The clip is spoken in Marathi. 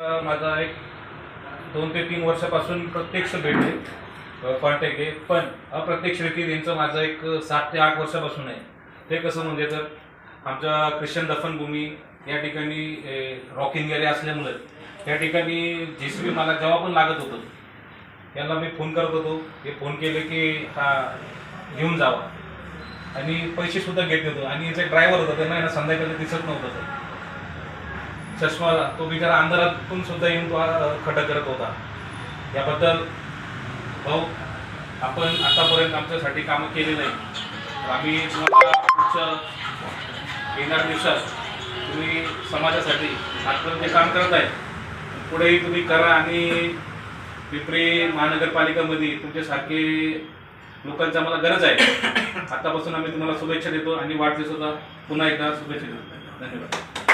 माझा एक दोन ते तीन वर्षापासून प्रत्यक्ष भेट आहे. कॉन्टॅक्ट आहे. पण अप्रत्यक्ष व्यक्ती यांचं माझं एक सात ते आठ वर्षापासून आहे. ते कसं म्हणजे तर आमच्या ख्रिश्चन दफनभूमी या ठिकाणी रॉकिंग एरिया असल्यामुळे त्या ठिकाणी जे सी बी मला जेव्हा पण लागत होतं त्यांना मी फोन करत होतो. ते फोन केले की हा घेऊन जावा. आणि पैसे सुद्धा घेत होतो आणि जे ड्रायव्हर होता त्यांना यांना संध्याकाळी दिसत नव्हतं. तर चष्मा तो बिचारा अंधारातून सुद्धा येऊन तो खटक करत होता. याबद्दल भाऊ आपण आतापर्यंत आमच्यासाठी कामं केली नाही तर आम्ही तुम्हाला पुढच्या येणार दिवसात तुम्ही समाजासाठी आजपर्यंत जे काम करत आहे. पुढेही तुम्ही करा आणि पिंपरी महानगरपालिकामध्ये तुमच्यासारखे लोकांची आम्हाला गरज आहे. आतापासून आम्ही तुम्हाला शुभेच्छा देतो आणि वाढदिवसाचा पुन्हा एकदा शुभेच्छा देतो. धन्यवाद.